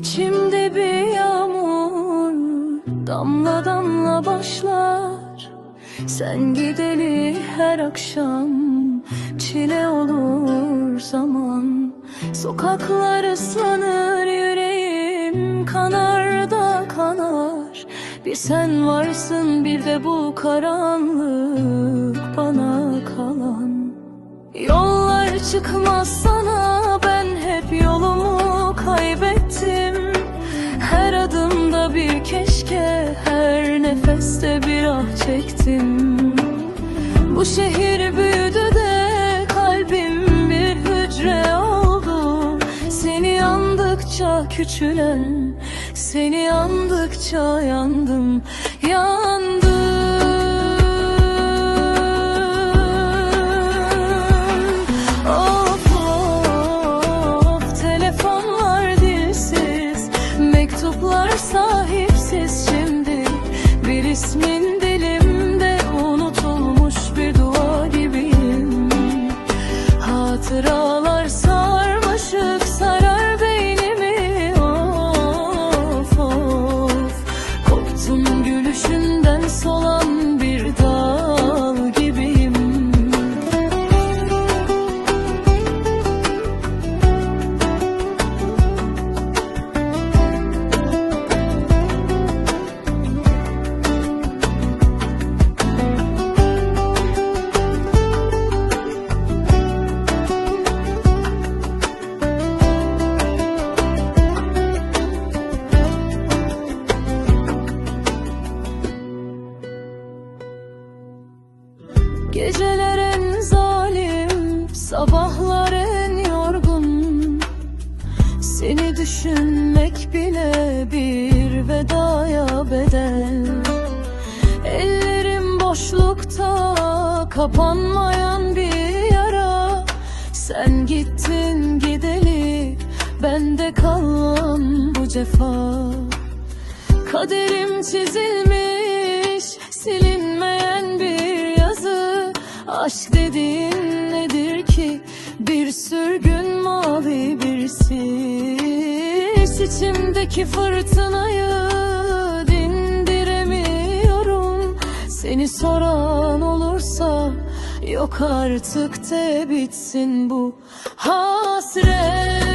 Şimdi bir yağmur damla damla başlar. Sen gideli her akşam çile olur zaman. Sokaklar ıslanır yüreğim kanar da kanar. Bir sen varsın bir de bu karanlık bana kalan. Yollar çıkmaz sana ben hep yolumu kaybettim bir keşke her nefeste bir ah çektim. Bu şehir büyüdü de kalbim bir hücre oldu. Seni andıkça küçülen seni andıkça yandım. Yandım sahipsiz şimdi Bir ismin Geceler en zalim, sabahlar en yorgun. Seni düşünmek bile bir vedaya bedel. Ellerim boşlukta, kapanmayan bir yara. Sen gittin gideli, bende kalan bu cefa. Kaderim çizilmiş yazı Aşk dediğin nedir ki? Bir sürgün mavi bir sis. İçimdeki fırtınayı dindiremiyorum. Seni soran olursa yok artık de bitsin bu hasret